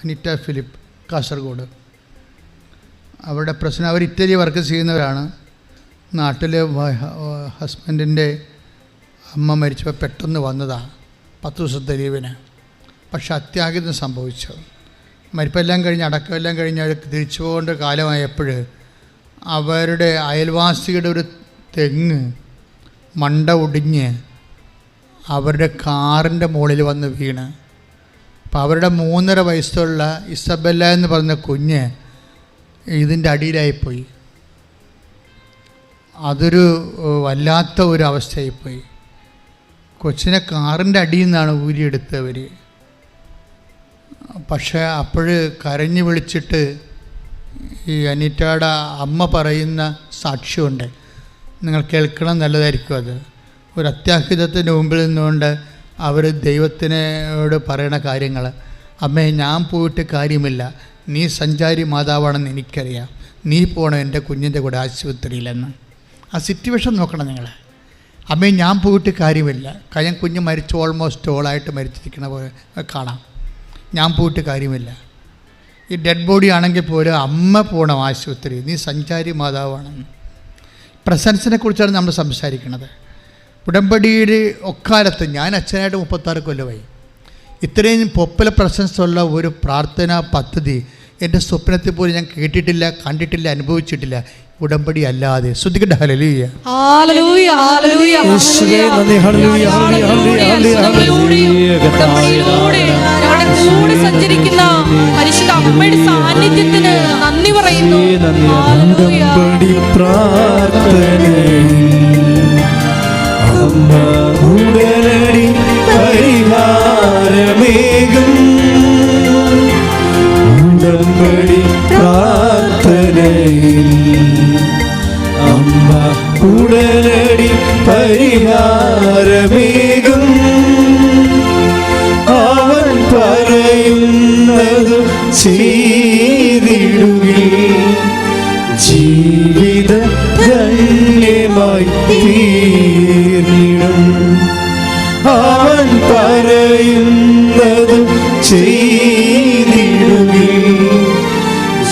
Anita Philip Kasaragod. അവരുടെ പ്രശ്നം അവർ Italy work ചെയ്യുന്നവരാണ്. നാട്ടിൽ ഹസ്ബൻഡിന്റെ അമ്മ മരിച്ചപ്പോൾ പെട്ടെന്ന് വന്നതാണ് പത്ത് ദിവസത്തെ ലീവിന് പക്ഷെ അത്യാഹിതം സംഭവിച്ചു. മരിപ്പെല്ലാം കഴിഞ്ഞ് അടക്കമെല്ലാം കഴിഞ്ഞ് അവർ തിരിച്ചു പോകേണ്ട കാലമായപ്പോൾ അവരുടെ അയൽവാസിയുടെ ഒരു തെങ്ങ് മണ്ട ഒടിഞ്ഞ് അവരുടെ കാറിന്റെ മുകളിൽ വന്ന് വീണ്. അപ്പോൾ അവരുടെ മൂന്നര വയസ്സുള്ള ഇസബല്ല എന്ന് പറഞ്ഞ കുഞ്ഞ് ഇതിന്റെ അടിയിലായിപ്പോയി. അതൊരു വല്ലാത്ത ഒരു അവസ്ഥയായിപ്പോയി. കൊച്ചിനെ കാറിന്റെ അടിയിൽ നിന്നാണ് ഊരിയെടുത്തവർ പക്ഷേ അപ്പോൾ കരഞ്ഞു വിളിച്ചിട്ട് ഈ അനിറ്റയുടെ അമ്മ പറയുന്ന സാക്ഷ്യമുണ്ട് നിങ്ങൾ കേൾക്കണം നല്ലതായിരിക്കും അത്. ഒരു അത്യാഹിതത്തിന്റെ മുമ്പിൽ നിന്നുകൊണ്ട് അവർ ദൈവത്തിനോട് പറയണ കാര്യങ്ങൾ അമ്മേ ഞാൻ പോയിട്ട് കാര്യമില്ല. നീ സഞ്ചാരി മാതാവാണെന്ന് എനിക്കറിയാം. നീ പോകണം എന്റെ കുഞ്ഞിന്റെ കൂടെ ആശുപത്രിയിലെന്ന്. ആ സിറ്റുവേഷൻ നോക്കണം നിങ്ങൾ അമ്മേ ഞാൻ പോയിട്ട് കാര്യമില്ല. കാര്യം കുഞ്ഞ് മരിച്ചു ഓൾമോസ്റ്റ് ഓളായിട്ട് മരിച്ചിരിക്കണ പോലെ കാണാം. ഞാൻ പോയിട്ട് കാര്യമില്ല. ഈ ഡെഡ് ബോഡി ആണെങ്കിൽ പോലും അമ്മ പോകണം ആശുപത്രി നീ സഞ്ചാരി മാതാവാണെന്ന്. പ്രസൻസിനെ കുറിച്ചാണ് നമ്മൾ സംസാരിക്കുന്നത് ഉടമ്പടിയുടെ ഒക്കാലത്ത് ഞാൻ അച്ഛനായിട്ട് മുപ്പത്താറ് കൊല്ലമായി. ഇത്രയും പോപ്പുലർ പ്രസൻസ് ഉള്ള ഒരു പ്രാർത്ഥനാ പദ്ധതി എന്റെ സ്വപ്നത്തിൽ പോലും ഞാൻ കേട്ടിട്ടില്ല കണ്ടിട്ടില്ല അനുഭവിച്ചിട്ടില്ല. ഉടമ്പടി അല്ലാതെ. ശ്രദ്ധിക്കട്ടെ ഹലലിയ. നന്ദി, സഞ്ചരിക്കുന്ന പരിശുദ്ധ അമ്മയുടെ സാന്നിധ്യത്തിന് പറയുന്നു. പ്രാർത്ഥനയിൽ അമ്മ ഉടനടി പരിഹാരമേകും ഉടമ്പടി പ്രാർത്ഥനയിൽ. അമ്മ ഉടനടി പരിഹാരമേകും അവൻ പറയുന്നത് ജീവിത ധന്യമായി തീർന്നിടും പറയുന്നത് ചെയ്തിടുകിൽ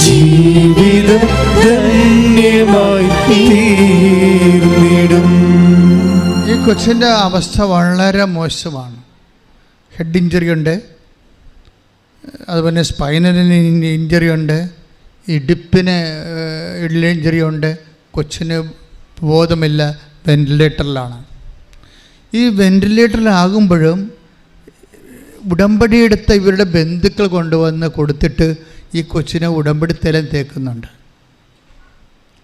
ജീവിത ധന്യമായി തീർന്നിടും. ഈ കൊച്ചിന്റെ അവസ്ഥ വളരെ മോശമാണ്. ഹെഡ് ഇഞ്ചറി ഉണ്ട്. അതുപോലെ സ്പൈനലിന് ഇഞ്ചറി ഉണ്ട്. ഇടുപ്പിന് ഇഡ്ല ഇഞ്ചറി ഉണ്ട്. കൊച്ചിന് ബോധമില്ല. വെന്റിലേറ്ററിലാണ് ഈ വെന്റിലേറ്ററിലാകുമ്പോഴും ഉടമ്പടി എടുത്ത ഇവരുടെ ബന്ധുക്കൾ കൊണ്ടുവന്ന് കൊടുത്തിട്ട് ഈ കൊച്ചിനെ ഉടമ്പടി തലം തേക്കുന്നുണ്ട്.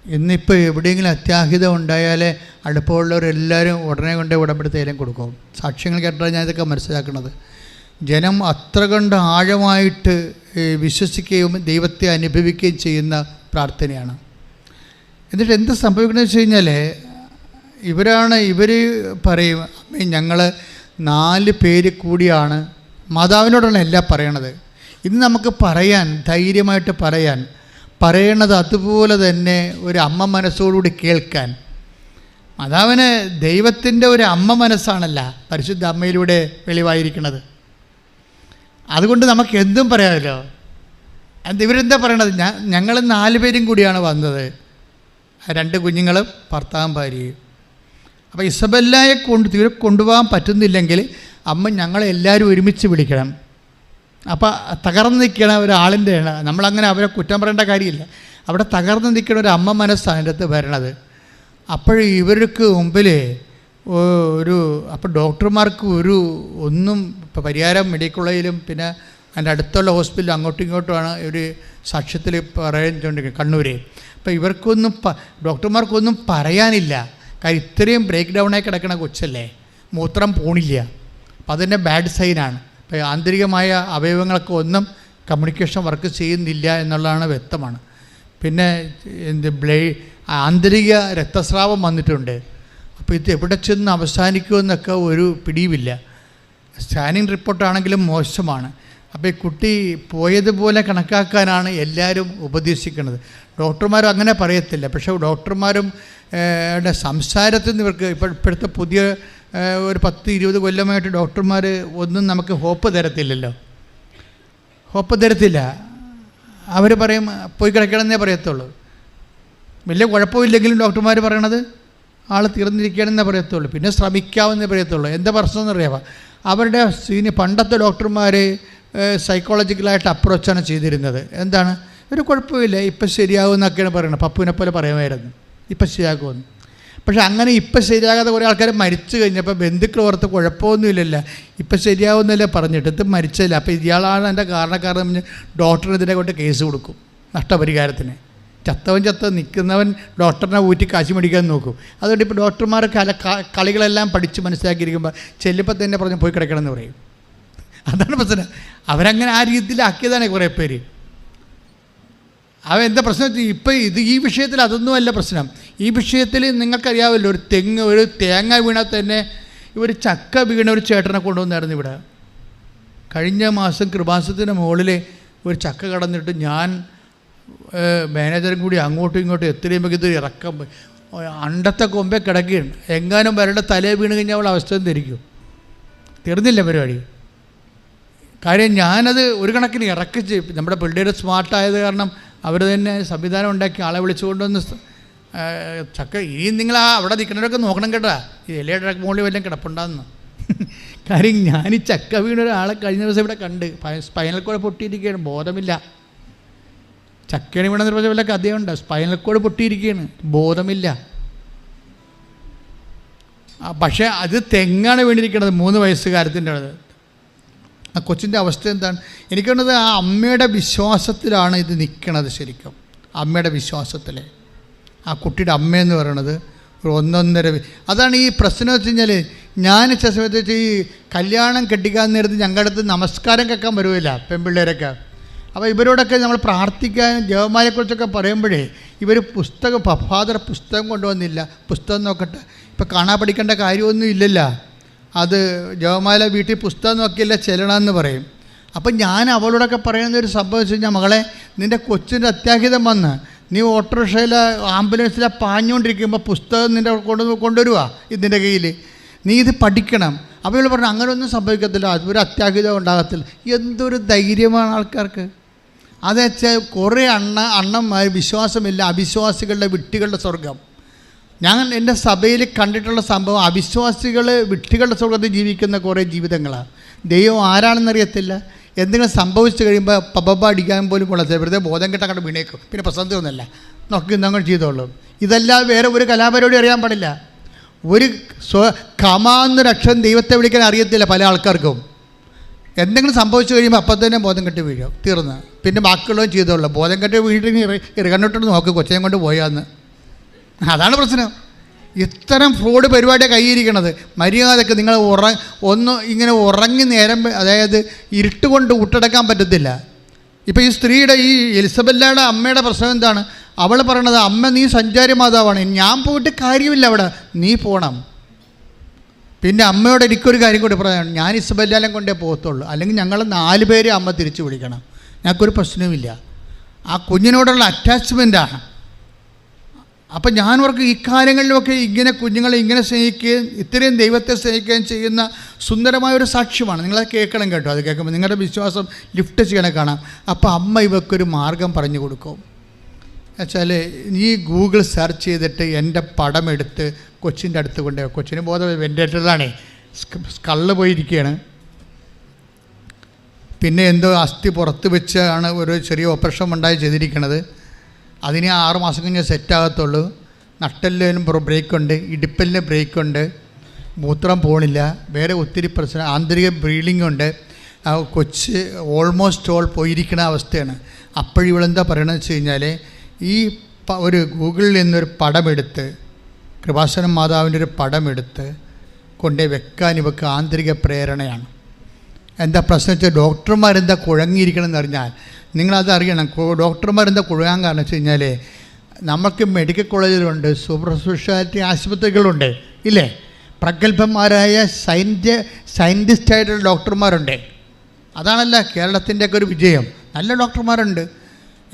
ഇന്നിപ്പോൾ എവിടെയെങ്കിലും അത്യാഹിതം ഉണ്ടായാലേ അടുപ്പമുള്ളവരെല്ലാവരും ഉടനെ കൊണ്ട് ഉടമ്പടി തേലം കൊടുക്കും. സാക്ഷ്യങ്ങൾ കേട്ടാൽ ഞാൻ ഇതൊക്കെ മനസ്സിലാക്കുന്നത്. ജനം അത്ര കണ്ട് ആഴമായിട്ട് വിശ്വസിക്കുകയും ദൈവത്തെ അനുഭവിക്കുകയും ചെയ്യുന്ന പ്രാർത്ഥനയാണ്. എന്നിട്ട് എന്ത് സംഭവിക്കണമെന്ന് വെച്ച് കഴിഞ്ഞാൽ ഇവരാണ് ഇവർ പറയും ഞങ്ങൾ നാല് പേര് കൂടിയാണ് മാതാവിനോടാണ് എല്ലാം പറയണത്. ഇന്ന് നമുക്ക് പറയാൻ ധൈര്യമായിട്ട് പറയാൻ പറയണത് അതുപോലെ തന്നെ ഒരു അമ്മ മനസ്സോടുകൂടി കേൾക്കാൻ. മാതാവിന് ദൈവത്തിന്റെ ഒരു അമ്മ മനസ്സാണല്ല പരിശുദ്ധ അമ്മയിലൂടെ വെളിവായിരിക്കുന്നത്. അതുകൊണ്ട് നമുക്ക് എന്തും പറയാമല്ലോ. ഇവരെന്താ പറയണത്? ഞങ്ങൾ നാല് പേരും കൂടിയാണ് വന്നത്. രണ്ട് കുഞ്ഞുങ്ങളും ഭർത്താവും ഭാര്യയും. അപ്പോൾ ഇസബല്ലായെ കൊണ്ട് തീരെ കൊണ്ടുപോകാൻ പറ്റുന്നില്ലെങ്കിൽ അമ്മ ഞങ്ങളെ എല്ലാവരും ഒരുമിച്ച് വിളിക്കണം. അപ്പോൾ തകർന്ന് നിൽക്കണ ഒരാളിന്റെ നമ്മളങ്ങനെ അവരെ കുറ്റം പറയേണ്ട കാര്യമില്ല. അവിടെ തകർന്ന് നിൽക്കണ ഒരു അമ്മ മനസ്സാണ് എന്റെ അടുത്ത് വരണത്. അപ്പോൾ ഇവർക്ക് മുമ്പിൽ ഒരു അപ്പോൾ ഡോക്ടർമാർക്ക് ഒരു ഒന്നും ഇപ്പോൾ പരിഹാരം മെഡിക്കൽ കോളേജിലും പിന്നെ അതിന്റെ അടുത്തുള്ള ഹോസ്പിറ്റലും അങ്ങോട്ടും ഇങ്ങോട്ടുമാണ് ഒരു സാക്ഷ്യത്തിൽ പറയുന്നുണ്ടെങ്കിൽ കണ്ണൂരെ. അപ്പോൾ ഇവർക്കൊന്നും ഡോക്ടർമാർക്കൊന്നും പറയാനില്ല. കാര്യം ഇത്രയും ബ്രേക്ക് ഡൗണായി കിടക്കണ കൊച്ചല്ലേ? മൂത്രം പോണില്ല. അപ്പം അതിന്റെ ബാഡ് സൈനാണ് ഇപ്പോൾ ആന്തരികമായ അവയവങ്ങളൊക്കെ ഒന്നും കമ്മ്യൂണിക്കേഷൻ വർക്ക് ചെയ്യുന്നില്ല എന്നുള്ളതാണ് വ്യക്തമാണ്. പിന്നെ എന്ത് ബ്ലേ ആന്തരിക രക്തസ്രാവം വന്നിട്ടുണ്ട്. അപ്പോൾ ഇത് എവിടെ ചെന്ന് അവസാനിക്കുമെന്നൊക്കെ ഒരു പിടിയുമില്ല. സ്കാനിങ് റിപ്പോർട്ടാണെങ്കിലും മോശമാണ്. അപ്പോൾ ഈ കുട്ടി പോയതുപോലെ കണക്കാക്കാനാണ് എല്ലാവരും ഉപദേശിക്കുന്നത്. ഡോക്ടർമാരും അങ്ങനെ പറയത്തില്ല. പക്ഷേ ഡോക്ടർമാരും സംസാരത്തിൽ നിന്ന് ഇവർക്ക് ഇപ്പോൾ ഇപ്പോഴത്തെ പുതിയ ഒരു പത്ത് ഇരുപത് കൊല്ലമായിട്ട് ഡോക്ടർമാർ ഒന്നും നമുക്ക് ഹോപ്പ് തരത്തില്ലല്ലോ. ഹോപ്പ് തരത്തില്ല. അവർ പറയും പോയി കിടക്കണമെന്നേ പറയത്തുള്ളൂ. വലിയ കുഴപ്പമില്ലെങ്കിലും ഡോക്ടർമാർ പറയണത് ആൾ തീർന്നിരിക്കണമെന്നേ പറയത്തുള്ളൂ. പിന്നെ ശ്രമിക്കാമെന്നേ പറയത്തുള്ളൂ. എന്താ പ്രശ്നം എന്നറിയാമോ അവരുടെ സീനി പണ്ടത്തെ ഡോക്ടർമാർ സൈക്കോളജിക്കലായിട്ട് അപ്രോച്ചാണ് ചെയ്തിരുന്നത്. എന്താണ്? ഒരു കുഴപ്പമില്ല ഇപ്പം ശരിയാകും എന്നൊക്കെയാണ് പറയുന്നത്. പപ്പുവിനെ പോലെ പറയുമായിരുന്നു. ഇപ്പം ശരിയാക്കുമെന്ന് പക്ഷേ അങ്ങനെ ഇപ്പം ശരിയാകാതെ കുറേ ആൾക്കാർ മരിച്ചു കഴിഞ്ഞപ്പോൾ ബന്ധുക്കൾ ഓർത്ത് കുഴപ്പമൊന്നുമില്ലല്ലോ. ഇപ്പം ശരിയാവുന്നല്ലേ പറഞ്ഞിട്ട്. ഇത് മരിച്ചല്ല അപ്പോൾ ഇയാളാണ് എന്റെ കാരണക്കാരൻ പറഞ്ഞ് ഡോക്ടറിന് ഇതിനെ കൊണ്ട് കേസ് കൊടുക്കും. നഷ്ടപരിഹാരത്തിന്. ചത്തവൻ ചത്ത നിൽക്കുന്നവൻ ഡോക്ടറിനെ ഊറ്റി കാശ് മേടിക്കാൻ നോക്കും. അതുകൊണ്ട് ഇപ്പോൾ ഡോക്ടർമാർ കല കളികളെല്ലാം പഠിച്ച് മനസ്സിലാക്കിയിരിക്കുമ്പോൾ ചെല്ലുമ്പോൾ തന്നെ പറഞ്ഞ് പോയി കിടക്കണമെന്ന് പറയും. അതാണ് പ്രശ്നം. അവരങ്ങനെ ആ രീതിയിലാക്കിയതാണ് കുറേ പേര്. അവ എന്താ പ്രശ്നം ഇപ്പം ഇത് ഈ വിഷയത്തിൽ അതൊന്നുമല്ല പ്രശ്നം. ഈ വിഷയത്തിൽ നിങ്ങൾക്കറിയാമല്ലോ ഒരു തെങ്ങ് ഒരു തേങ്ങ വീണാൽ തന്നെ ഒരു ചക്ക വീണ ഒരു ചേട്ടനെ കൊണ്ടുവന്നായിരുന്നു ഇവിടെ. കഴിഞ്ഞ മാസം കൃപാസത്തിന്റെ മുകളിൽ ഒരു ചക്ക കടന്നിട്ട് ഞാൻ മാനേജറും കൂടി അങ്ങോട്ടും ഇങ്ങോട്ടും എത്രയുമ്പോൾ ഇത് ഇറക്കം അണ്ടത്തെ കൊമ്പേ കിടക്കുകയാണ്. എങ്ങാനും വരയുടെ തലേ വീണ് കഴിഞ്ഞാൽ അവൾ അവസ്ഥ ധരിക്കും തീർന്നില്ല പരിപാടി. കാര്യം ഞാനത് ഒരു കണക്കിന് ഇറക്കിച്ച് നമ്മുടെ പിള്ളേർ സ്മാർട്ടായത് കാരണം അവർ തന്നെ സംവിധാനം ഉണ്ടാക്കി ആളെ വിളിച്ചുകൊണ്ടുവന്ന് ചക്ക ഇനി നിങ്ങൾ ആ അവിടെ നിൽക്കുന്നവരൊക്കെ നോക്കണം കേട്ടാ. ഈ ഇലയുടെ മുകളിൽ വല്ലതും കിടപ്പുണ്ടാകുന്നു കാര്യം ഞാൻ ഈ ചക്ക വീണ ഒരാളെ കഴിഞ്ഞ ദിവസം ഇവിടെ കണ്ട്. സ്പൈനൽ കോഡ് പൊട്ടിയിരിക്കുകയാണ്. ബോധമില്ല. ചക്കയാണ് വീണെന്ന് പറഞ്ഞ വല്ല കഥയുണ്ട്? സ്പൈനൽ കോഡ് പൊട്ടിയിരിക്കുകയാണ്. ബോധമില്ല. പക്ഷേ അത് തെങ്ങാണ് വീണിരിക്കുന്നത് മൂന്ന് വയസ്സുകാരത്തിന്റെ അത് ആ കൊച്ചിന്റെ അവസ്ഥ എന്താണ്? എനിക്ക് ആ അമ്മയുടെ വിശ്വാസത്തിലാണ് ഇത് നിൽക്കണത് ശരിക്കും. അമ്മയുടെ വിശ്വാസത്തിൽ ആ കുട്ടിയുടെ അമ്മയെന്ന് പറയണത് ഒരു ഒന്നൊന്നര അതാണ് ഈ പ്രശ്നം വെച്ച് കഴിഞ്ഞാൽ ഞാൻ ചില സമയത്ത് വെച്ച് ഈ കല്യാണം കെട്ടിക്കാൻ നേരത്ത് ഞങ്ങളുടെ അടുത്ത് നമസ്കാരം കേൾക്കാൻ വരുമില്ല പെൺപിള്ളേരൊക്കെ. അപ്പോൾ ഇവരോടൊക്കെ നമ്മൾ പ്രാർത്ഥിക്കാൻ ജവമാരെക്കുറിച്ചൊക്കെ പറയുമ്പോഴേ ഇവർ പുസ്തകം ഫാദർ പുസ്തകം കൊണ്ടുവന്നില്ല. പുസ്തകം നോക്കട്ടെ. ഇപ്പം കാണാൻ പഠിക്കേണ്ട കാര്യമൊന്നും ഇല്ലല്ലോ. അത് ജവമാല വീട്ടിൽ പുസ്തകം നോക്കിയല്ല ചെല്ലണമെന്ന് പറയും. അപ്പം ഞാൻ അവളോടൊക്കെ പറയുന്ന ഒരു സംഭവം വെച്ച് കഴിഞ്ഞാൽ മകളെ നിന്റെ കൊച്ചിന്റെ അത്യാഹിതം വന്ന് നീ ഓട്ടോറിക്ഷയിൽ ആംബുലൻസിലെ പാഞ്ഞുകൊണ്ടിരിക്കുമ്പോൾ പുസ്തകം നിന്റെ കൊണ്ട് കൊണ്ടുവരുക ഇതിന്റെ കയ്യിൽ നീ ഇത് പഠിക്കണം. അപ്പോൾ ഇവൾ പറഞ്ഞു അങ്ങനെയൊന്നും സംഭവിക്കത്തില്ല. അതൊരു അത്യാഹിതം ഉണ്ടാകത്തില്ല. എന്തൊരു ധൈര്യമാണ് ആൾക്കാർക്ക്. അതെച്ചാൽ കുറേ അണ്ണ അണ്ണന്മാർ വിശ്വാസമില്ല അവിശ്വാസികളുടെ വിട്ടികളുടെ സ്വർഗം ഞാൻ എന്റെ സഭയിൽ കണ്ടിട്ടുള്ള സംഭവം അവിശ്വാസികൾ വിട്ടികളുടെ സ്വർഗത്തിൽ ജീവിക്കുന്ന കുറേ ജീവിതങ്ങളാണ് ദൈവം ആരാണെന്നറിയത്തില്ല. എന്തെങ്കിലും സംഭവിച്ചു കഴിയുമ്പോൾ പബബ അടിക്കാൻ പോലും കൊള്ളത്തില്ല. വെറുതെ ബോധം കെട്ട അങ്ങോട്ട് വീണേക്കും. പിന്നെ പ്രസംഗമൊന്നുമല്ല നോക്കി ഇന്നങ്ങൾ ചെയ്തോളൂ. ഇതെല്ലാം വേറെ ഒരു കലാപരിപാടി അറിയാൻ പാടില്ല. ഒരു സ്വ കമാന്നൊരക്ഷരം ദൈവത്തെ വിളിക്കാൻ അറിയത്തില്ല പല ആൾക്കാർക്കും. എന്തെങ്കിലും സംഭവിച്ചു കഴിയുമ്പോൾ അപ്പം തന്നെ ബോധം കെട്ട് വീഴും. തീർന്ന്. പിന്നെ ബാക്കിയുള്ളതും ചെയ്തോളൂ. ബോധം കെട്ട് വീട്ടിൽ ഇറങ്ങണിട്ട് നോക്ക്. കൊച്ചേം കൊണ്ട് പോയാന്ന്. അതാണ് പ്രശ്നം. ഇത്തരം ഫ്രോഡ് പരിപാടിയാണ് കൈയിരിക്കണത്. മര്യാദയ്ക്ക് നിങ്ങൾ ഉറ ഒന്ന് ഇങ്ങനെ ഉറങ്ങി നേരം അതായത് ഇരുട്ട് കൊണ്ട് ഉട്ടടക്കാൻ പറ്റത്തില്ല. ഇപ്പോൾ ഈ സ്ത്രീയുടെ ഈ എലിസബല്ലയുടെ അമ്മയുടെ പ്രശ്നം എന്താണ്? അവൾ പറയണത് അമ്മ നീ സഞ്ചാരി മാതാവാണ്. ഞാൻ പോയിട്ട് കാര്യമില്ല അവിടെ. നീ പോകണം പിന്നെ അമ്മയോട് എനിക്കൊരു കാര്യം കൂടി പറയാം. ഞാൻ ഇസബല്ലാലം കൊണ്ടേ പോകത്തുള്ളൂ. അല്ലെങ്കിൽ ഞങ്ങൾ നാല് പേര് അമ്മ തിരിച്ചു വിളിക്കണം. ഞങ്ങൾക്കൊരു പ്രശ്നവുമില്ല. ആ കുഞ്ഞിനോടുള്ള അറ്റാച്ച്മെന്റാണ് അപ്പം ഞാൻ അവർക്ക് ഇക്കാര്യങ്ങളിലൊക്കെ ഇങ്ങനെ കുഞ്ഞുങ്ങളെ ഇങ്ങനെ സ്നേഹിക്കുകയും ഇത്രയും ദൈവത്തെ സ്നേഹിക്കുകയും ചെയ്യുന്ന സുന്ദരമായ ഒരു സാക്ഷ്യമാണ്. നിങ്ങളത് കേൾക്കണം കേട്ടോ. അത് കേൾക്കുമ്പോൾ നിങ്ങളുടെ വിശ്വാസം ലിഫ്റ്റ് ചെയ്യണ കാണാം. അപ്പോൾ അമ്മ ഇവക്കൊരു മാർഗം പറഞ്ഞു കൊടുക്കും. വെച്ചാൽ നീ ഗൂഗിൾ സെർച്ച് ചെയ്തിട്ട് എന്റെ പടം എടുത്ത് കൊച്ചിന്റെ അടുത്ത് കൊണ്ടുപോയി. കൊച്ചിന് ബോധം വെന്റേറ്ററിലാണേ കള്ള് പോയിരിക്കുകയാണ് പിന്നെ എന്തോ അസ്ഥി പുറത്ത് വെച്ചാണ് ഒരു ചെറിയ ഓപ്പറേഷൻ ഉണ്ടായി ചെയ്തിരിക്കണത്. അതിന് ആറ് മാസം കഴിഞ്ഞ് സെറ്റാകത്തുള്ളൂ ബ്രേക്ക് ഉണ്ട് ഇടുപ്പലിന് ബ്രേക്ക് ഉണ്ട് മൂത്രം പോണില്ല വേറെ ഒത്തിരി പ്രശ്നം ആന്തരിക ബ്രീഡിംഗ് ഉണ്ട്. കൊച്ച് ഓൾമോസ്റ്റ് ഓൾ പോയിരിക്കുന്ന അവസ്ഥയാണ്. അപ്പോഴിവളെന്താ പറയണമെന്ന് വെച്ച് കഴിഞ്ഞാൽ ഈ ഒരു ഗൂഗിളിൽ നിന്നൊരു പടമെടുത്ത് കൃപാസനം മാതാവിന്റെ ഒരു പടമെടുത്ത് കൊണ്ടേ വെക്കാൻ ഇവക്ക് ആന്തരിക പ്രേരണയാണ്. എന്താ പ്രശ്നം വെച്ചാൽ ഡോക്ടർമാരെന്താ കുഴങ്ങിയിരിക്കണമെന്ന് അറിഞ്ഞാൽ നിങ്ങളത് അറിയണം. ഡോക്ടർമാരെന്താ കൊഴുകാൻ കാരണം വെച്ച് കഴിഞ്ഞാൽ നമുക്ക് മെഡിക്കൽ കോളേജിലുണ്ട് സൂപ്പർ സ്പെഷ്യാലിറ്റി ആശുപത്രികളുണ്ട് ഇല്ലേ? പ്രഗത്ഭന്മാരായ സയന്റ് സയന്റിസ്റ്റായിട്ടുള്ള ഡോക്ടർമാരുണ്ട്. അതാണല്ല കേരളത്തിന്റെയൊക്കെ ഒരു വിജയം. നല്ല ഡോക്ടർമാരുണ്ട്.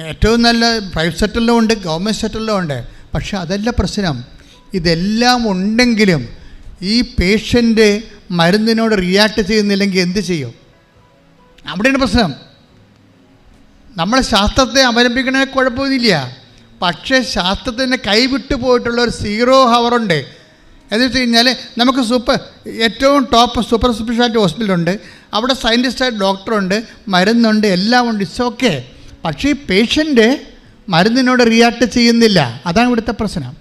ഏറ്റവും നല്ല പ്രൈവറ്റ് സെക്ടറിലും ഉണ്ട് ഗവൺമെന്റ് സെക്ടറിലും ഉണ്ട്. പക്ഷെ അതല്ല പ്രശ്നം. ഇതെല്ലാം ഉണ്ടെങ്കിലും ഈ പേഷ്യന്റ് മരുന്നിനോട് റിയാക്ട് ചെയ്യുന്നില്ലെങ്കിൽ എന്ത് ചെയ്യും? അവിടെയാണ് പ്രശ്നം. നമ്മൾ ശാസ്ത്രത്തെ അവലംബിക്കണേ കുഴപ്പമൊന്നുമില്ല. പക്ഷേ ശാസ്ത്രത്തിന്റെ കൈവിട്ടു പോയിട്ടുള്ള ഒരു സീറോ ഹവറുണ്ട്. എന്ന് വെച്ച് കഴിഞ്ഞാൽ നമുക്ക് സൂപ്പർ ഏറ്റവും ടോപ്പ് സൂപ്പർ സ്പെഷ്യാലിറ്റി ഹോസ്പിറ്റലുണ്ട്. അവിടെ സയന്റിസ്റ്റായിട്ട് ഡോക്ടറുണ്ട് മരുന്നുണ്ട് എല്ലാം ഉണ്ട്. It's okay. പക്ഷേ ഈ പേഷ്യന്റ് മരുന്നിനോട് റിയാക്ട് ചെയ്യുന്നില്ല. അതാണ് ഇവിടുത്തെ പ്രശ്നം.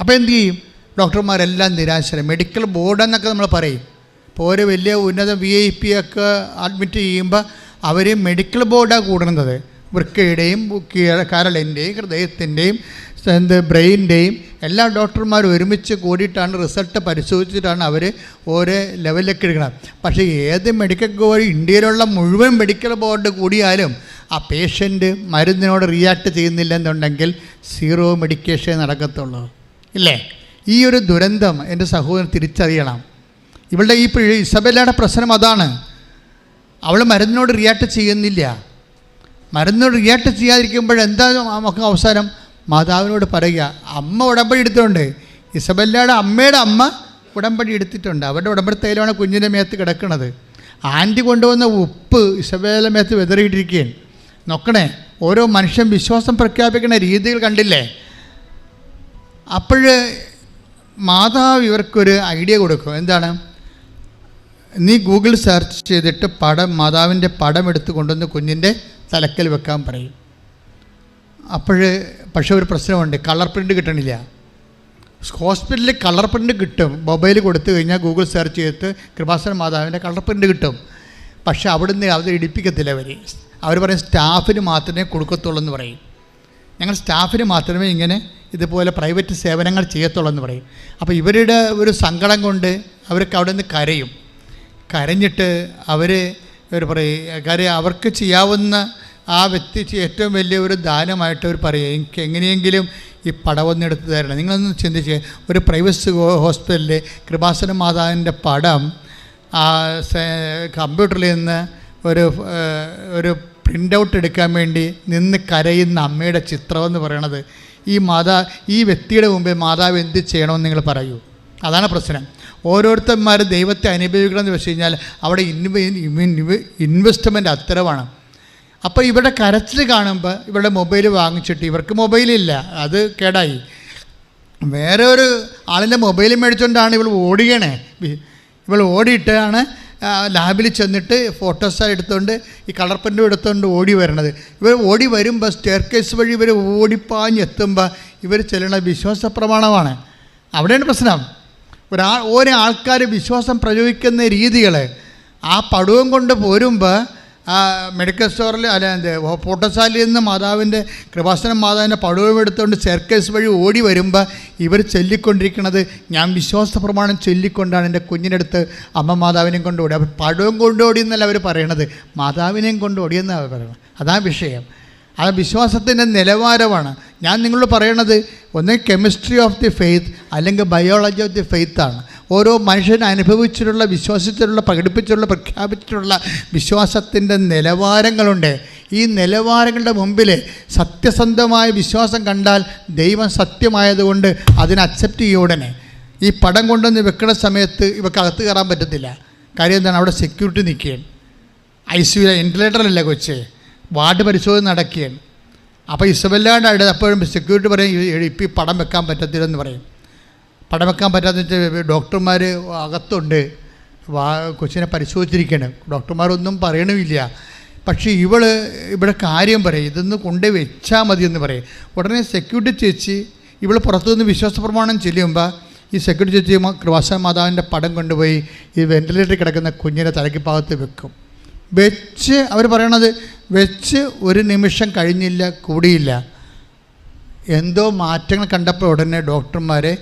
അപ്പോൾ എന്തു ചെയ്യും? ഡോക്ടർമാരെല്ലാം നിരാശരം മെഡിക്കൽ ബോർഡ് എന്നൊക്കെ നമ്മൾ പറയും. ഇപ്പോൾ ഒരു വലിയ ഉന്നത വി ഐ പി ഒക്കെ അഡ്മിറ്റ് ചെയ്യുമ്പോൾ അവർ മെഡിക്കൽ ബോർഡാണ് കൂടുന്നത് വൃക്കയുടെയും കരളിന്റെയും ഹൃദയത്തിന്റെയും എന്ത് ബ്രെയിന്റെയും എല്ലാ ഡോക്ടർമാരും ഒരുമിച്ച് കൂടിയിട്ടാണ് റിസൾട്ട് പരിശോധിച്ചിട്ടാണ് അവർ ഓരോ ലെവലിലേക്ക് എടുക്കുന്നത് പക്ഷേ ഏത് മെഡിക്കൽ ബോർഡ് ഇന്ത്യയിലുള്ള മുഴുവൻ മെഡിക്കൽ ബോർഡ് കൂടിയാലും ആ പേഷ്യന്റ് മരുന്നിനോട് റിയാക്ട് ചെയ്യുന്നില്ലെന്നുണ്ടെങ്കിൽ സീറോ മെഡിക്കേഷൻ നടക്കത്തുള്ളൂ. ഇല്ലേ? ഈ ഒരു ദുരന്തം എന്റെ സഹോദരൻ തിരിച്ചറിയണം. ഇവളുടെ ഈ ഇസബലയുടെ പ്രശ്നം അതാണ്. അവൾ മരുന്നിനോട് റിയാക്ട് ചെയ്യുന്നില്ല. മരുന്നിനോട് റിയാക്ട് ചെയ്യാതിരിക്കുമ്പോൾ എന്താ നമുക്ക് അവസാനം? മാതാവിനോട് പറയുക അമ്മ ഉടമ്പടി എടുത്തിട്ടുണ്ട്. ഇസബല്ലയുടെ അമ്മയുടെ അമ്മ ഉടമ്പടി എടുത്തിട്ടുണ്ട്. അവരുടെ ഉടമ്പടി തൈലമാണ് കുഞ്ഞിന്റെ മേത്ത് കിടക്കുന്നത്. ആന്റി കൊണ്ടുവന്ന ഉപ്പ് ഇസബേല മേത്ത് വിതറിയിട്ടിരിക്കുകയാണ്. നോക്കണേ ഓരോ മനുഷ്യൻ വിശ്വാസം പ്രഖ്യാപിക്കുന്ന രീതികൾ കണ്ടില്ലേ? അപ്പോൾ മാതാവ് ഇവർക്കൊരു ഐഡിയ കൊടുക്കും. എന്താണ്? നീ ഗൂഗിൾ സെർച്ച് ചെയ്തിട്ട് പടം മാതാവിന്റെ പടം എടുത്ത് കൊണ്ടുവന്ന് കുഞ്ഞിന്റെ തലക്കൽ വെക്കാൻ പറയും. അപ്പോൾ പക്ഷേ ഒരു പ്രശ്നമുണ്ട്. കളർ പ്രിന്റ് കിട്ടണില്ല. ഹോസ്പിറ്റലിൽ കളർ പ്രിന്റ് കിട്ടും. മൊബൈൽ കൊടുത്തു കഴിഞ്ഞാൽ ഗൂഗിൾ സെർച്ച് ചെയ്തിട്ട് കൃപാസന മാതാവിന്റെ കളർ പ്രിന്റ് കിട്ടും. പക്ഷേ അവിടുന്ന് അത് ഇടിപ്പിക്കത്തില്ല അവർ അവർ പറയും സ്റ്റാഫിന് മാത്രമേ കൊടുക്കത്തുള്ളൂ എന്ന് പറയും. ഞങ്ങൾ സ്റ്റാഫിന് മാത്രമേ ഇങ്ങനെ ഇതുപോലെ പ്രൈവറ്റ് സേവനങ്ങൾ ചെയ്യത്തുള്ളൂ എന്ന് പറയും. അപ്പോൾ ഇവരുടെ ഒരു സങ്കടം കൊണ്ട് അവർക്ക് അവിടെ നിന്ന് കരയും. കരഞ്ഞിട്ട് അവർ ഇവർ പറയും കാര്യം അവർക്ക് ചെയ്യാവുന്ന ആ വ്യക്തി ഏറ്റവും വലിയ ഒരു ദാനമായിട്ട് അവർ പറയും എനിക്ക് എങ്ങനെയെങ്കിലും ഈ പടമൊന്നെടുത്ത് തരണം. നിങ്ങളൊന്ന് ചിന്തിച്ച് ഒരു പ്രൈവറ്റ് ഹോസ്പിറ്റലിൽ കൃപാസന മാതാവിന്റെ പടം ആ കമ്പ്യൂട്ടറിൽ നിന്ന് ഒരു ഒരു പ്രിന്റ് ഔട്ട് എടുക്കാൻ വേണ്ടി നിന്ന് കരയുന്ന അമ്മയുടെ ചിത്രം എന്ന് പറയണത് ഈ മാതാ ഈ വ്യക്തിയുടെ മുമ്പിൽ മാതാവ് എന്ത് ചെയ്യണമെന്ന് നിങ്ങൾ പറയൂ. അതാണ് പ്രശ്നം. ഓരോരുത്തന്മാർ ദൈവത്തെ അനുഭവിക്കണമെന്ന് വെച്ച് കഴിഞ്ഞാൽ അവിടെ ഇൻവ ഇൻവെസ്റ്റ്മെന്റ് അത്തരമാണ് അപ്പോൾ ഇവിടെ കരച്ചിൽ കാണുമ്പോൾ ഇവിടെ മൊബൈൽ വാങ്ങിച്ചിട്ട് ഇവർക്ക് മൊബൈലില്ല അത് കേടായി. വേറെ ഒരു ആളിന്റെ മൊബൈൽ മേടിച്ചുകൊണ്ടാണ് ഇവൾ ഓടുകയാണേ വി- ഇവൾ ഓടിയിട്ടാണ് ലാബിൽ ചെന്നിട്ട് ഫോട്ടോസ് എടുത്തുകൊണ്ട് ഈ കളർ പെന്റും എടുത്തുകൊണ്ട് ഓടി വരണത്. ഇവർ ഓടി വരുമ്പോൾ സ്റ്റെയർ കേസ് വഴി ഇവർ ഓടിപ്പാഞ്ഞെത്തുമ്പോൾ ഇവർ ചെല്ലണ വിശ്വാസ പ്രമാണമാണ് അവിടെയാണ് പ്രശ്നം. ഒരാൾ ഓരോ ആൾക്കാർ വിശ്വാസം പ്രയോഗിക്കുന്ന രീതികൾ ആ പടുവം കൊണ്ട് പോരുമ്പോൾ ആ മെഡിക്കൽ സ്റ്റോറിൽ അല്ല എന്ത് പൂട്ടശാലയിൽ നിന്ന് മാതാവിന്റെ കൃപാസനം മാതാവിന്റെ പടുവം എടുത്തുകൊണ്ട് സർക്കസ് വഴി ഓടി വരുമ്പോൾ ഇവർ ചൊല്ലിക്കൊണ്ടിരിക്കുന്നത് ഞാൻ വിശ്വാസ പ്രമാണം ചൊല്ലിക്കൊണ്ടാണ് എന്റെ കുഞ്ഞിനടുത്ത് അമ്മ മാതാവിനെയും കൊണ്ട് ഓടി. പടുവം കൊണ്ടോടി എന്നല്ല അവർ പറയണത്. മാതാവിനെയും കൊണ്ട് ഓടിയെന്നാണ് പറയുന്നത് അതാ വിഷയം. അത് വിശ്വാസത്തിന്റെ നിലവാരമാണ്. ഞാൻ നിങ്ങളോട് പറയണത് ഒന്ന് കെമിസ്ട്രി ഓഫ് ദി ഫെയ്ത്ത് അല്ലെങ്കിൽ ബയോളജി ഓഫ് ദി ഫെയ്ത്താണ് ഓരോ മനുഷ്യൻ അനുഭവിച്ചിട്ടുള്ള വിശ്വസിച്ചിട്ടുള്ള പ്രകടിപ്പിച്ചിട്ടുള്ള പ്രഖ്യാപിച്ചിട്ടുള്ള വിശ്വാസത്തിന്റെ നിലവാരങ്ങളുണ്ട്. ഈ നിലവാരങ്ങളുടെ മുമ്പിൽ സത്യസന്ധമായ വിശ്വാസം കണ്ടാൽ ദൈവം സത്യമായതുകൊണ്ട് അതിനെ അക്സെപ്റ്റ് ചെയ്യ ഉടനെ. ഈ പടം കൊണ്ടുവന്ന് വെക്കുന്ന സമയത്ത് ഇവർക്ക് അകത്ത് കയറാൻ പറ്റത്തില്ല. കാര്യം എന്താണ്? അവിടെ സെക്യൂരിറ്റി നിൽക്കുകയാണ്. ഐ സി യു വെന്റിലേറ്ററല്ലേ കൊച്ച്? വാർഡ് പരിശോധന നടക്കുകയാണ് അപ്പോൾ ഇസബല്ലാണ്ട് അടുത്ത് അപ്പോഴും സെക്യൂരിറ്റി പറയും ഇപ്പം പടം വെക്കാൻ പറ്റത്തില്ലെന്ന് പറയും. പടം വെക്കാൻ പറ്റാത്ത ഡോക്ടർമാർ അകത്തുണ്ട്. കൊച്ചിനെ പരിശോധിച്ചിരിക്കണം ഡോക്ടർമാരൊന്നും പറയണമില്ല. പക്ഷേ ഇവൾ ഇവിടെ കാര്യം പറയും ഇതൊന്ന് കൊണ്ടു വെച്ചാൽ മതി എന്ന് പറയും. ഉടനെ സെക്യൂരിറ്റി ചേച്ചി ഇവൾ പുറത്തുനിന്ന് വിശ്വാസ പ്രമാണം ചെല്ലുമ്പോൾ ഈ സെക്യൂരിറ്റി ചേച്ചി കൃവാസ മാതാവിന്റെ പടം കൊണ്ടുപോയി ഈ വെന്റിലേറ്ററിൽ കിടക്കുന്ന കുഞ്ഞിനെ തലയ്ക്ക് ഭാഗത്ത് വെക്കും. വെച്ച് അവർ പറയണത് വെച്ച് ഒരു നിമിഷം കഴിഞ്ഞില്ല കൂടിയില്ല. എന്തോ മാറ്റങ്ങൾ കണ്ടപ്പോൾ ഉടനെ ഡോക്ടർമാരെ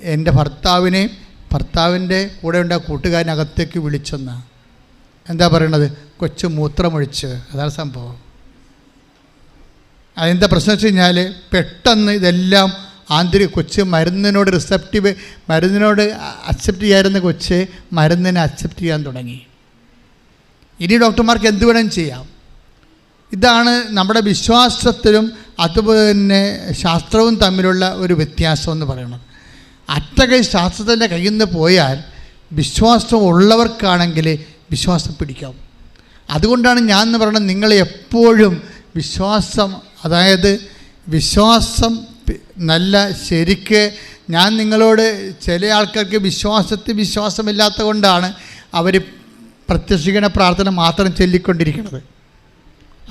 എന്റെ ഭർത്താവിനെയും ഭർത്താവിന്റെ കൂടെ ഉണ്ട കൂട്ടുകാരനകത്തേക്ക് വിളിച്ചെന്ന. എന്താ പറയണത്? കൊച്ചു മൂത്രമൊഴിച്ച്. അതാണ് സംഭവം. അതെന്താ പ്രശ്നം വെച്ച് കഴിഞ്ഞാൽ പെട്ടെന്ന് ഇതെല്ലാം ആന്തരിക കൊച്ച് മരുന്നിനോട് റിസപ്റ്റീവ് മരുന്നിനോട് അക്സെപ്റ്റ് ചെയ്യായിരുന്ന കൊച്ച് മരുന്നിനെ അക്സെപ്റ്റ് ചെയ്യാൻ തുടങ്ങി. ഇനി ഡോക്ടർമാർക്ക് എന്ത് വേണം ചെയ്യാം. ഇതാണ് നമ്മുടെ വിശ്വാസത്തിലും അതുപോലെ തന്നെ ശാസ്ത്രവും തമ്മിലുള്ള ഒരു വ്യത്യാസം എന്ന് പറയുന്നത്. അറ്റകൈ ശാസ്ത്രത്തിന്റെ കയ്യിൽ നിന്ന് പോയാൽ വിശ്വാസം ഉള്ളവർക്കാണെങ്കിൽ വിശ്വാസം പിടിക്കാവും അതുകൊണ്ടാണ് ഞാൻ എന്ന് പറയുന്നത് നിങ്ങൾ എപ്പോഴും വിശ്വാസം അതായത് വിശ്വാസം നല്ല ശരിക്ക് ഞാൻ നിങ്ങളോട് ചില ആൾക്കാർക്ക് വിശ്വാസത്തിൽ വിശ്വാസമില്ലാത്ത കൊണ്ടാണ് അവർ പ്രത്യക്ഷിക്കണ പ്രാർത്ഥന മാത്രം ചൊല്ലിക്കൊണ്ടിരിക്കുന്നത്.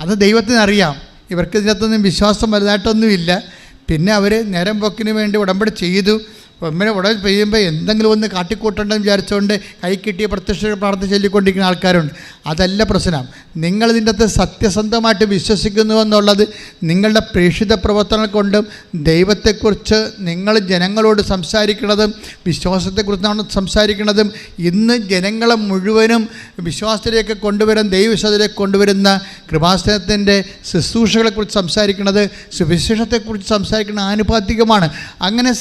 അത് ദൈവത്തിന് അറിയാം. ഇവർക്ക് ഇതിനകത്തൊന്നും വിശ്വാസം വലുതായിട്ടൊന്നുമില്ല. പിന്നെ അവർ നേരം പോക്കിന് വേണ്ടി ഉടമ്പടി ചെയ്തു. ഉടമ്പടി ഉടൻ ചെയ്യുമ്പോൾ എന്തെങ്കിലും ഒന്ന് കാട്ടിക്കൂട്ടണ്ടെന്ന് വിചാരിച്ചുകൊണ്ട് കൈ കിട്ടിയ പ്രത്യക്ഷ പ്രാർത്ഥന ചൊല്ലിക്കൊണ്ടിരിക്കുന്ന ആൾക്കാരുണ്ട്. അതല്ല പ്രശ്നം. നിങ്ങൾ ഇതിന്റെ അകത്ത് സത്യസന്ധമായിട്ട് വിശ്വസിക്കുന്നു എന്നുള്ളത് നിങ്ങളുടെ പ്രേക്ഷിത പ്രവർത്തനങ്ങൾ കൊണ്ടും ദൈവത്തെക്കുറിച്ച് നിങ്ങൾ ജനങ്ങളോട് സംസാരിക്കുന്നതും വിശ്വാസത്തെക്കുറിച്ചാണ് സംസാരിക്കുന്നതും ഇന്ന് ജനങ്ങളെ മുഴുവനും വിശ്വാസത്തിലേക്ക് കൊണ്ടുവരും ദൈവവിശ്വാസത്തിലേക്ക് കൊണ്ടുവരുന്ന കൃപാസനത്തിന്റെ ശുശ്രൂഷകളെക്കുറിച്ച് സംസാരിക്കുന്നത് സുവിശേഷത്തെക്കുറിച്ച് സംസാരിക്കുന്ന ആനുപാതികമാണ്. അങ്ങനെ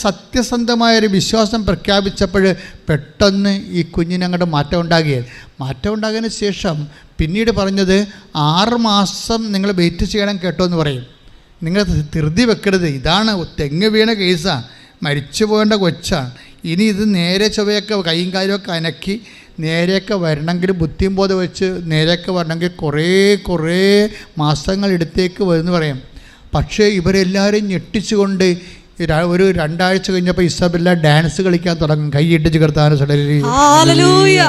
സത്യസന്ധമായൊരു വിശ്വാസം പ്രഖ്യാപിച്ചപ്പോൾ പെട്ടെന്ന് ഈ കുഞ്ഞിനങ്ങോട്ട് മാറ്റം ഉണ്ടാകുകയാണ് മാറ്റം ഉണ്ടായതിന് ശേഷം പിന്നീട് പറഞ്ഞത് ആറുമാസം നിങ്ങൾ വെയിറ്റ് ചെയ്യണം കേട്ടോ എന്ന് പറയും. നിങ്ങൾ ധൃതി വെക്കരുത്. ഇതാണ് തെങ്ങ് വീണ കേസാണ് മരിച്ചു പോകേണ്ട കൊച്ചാണ്. ഇനി ഇത് നേരെ ചൊവ്വയൊക്കെ കൈയും കാലുമൊക്കെ അനക്കി നേരെയൊക്കെ വരണമെങ്കിൽ ബുദ്ധിയും ബോധം വെച്ച് നേരെയൊക്കെ വരണമെങ്കിൽ കുറേ കുറേ മാസങ്ങൾ എടുത്തേക്ക് വരുമെന്ന് പറയാം. പക്ഷേ ഇവരെല്ലാവരും ഞെട്ടിച്ചുകൊണ്ട് ഒരു രണ്ടാഴ്ച കഴിഞ്ഞപ്പോൾ ഇസബില്ല ഡാൻസ് കളിക്കാൻ തുടങ്ങും. കൈയിട്ട് കിടത്താനും ഹല്ലേലൂയ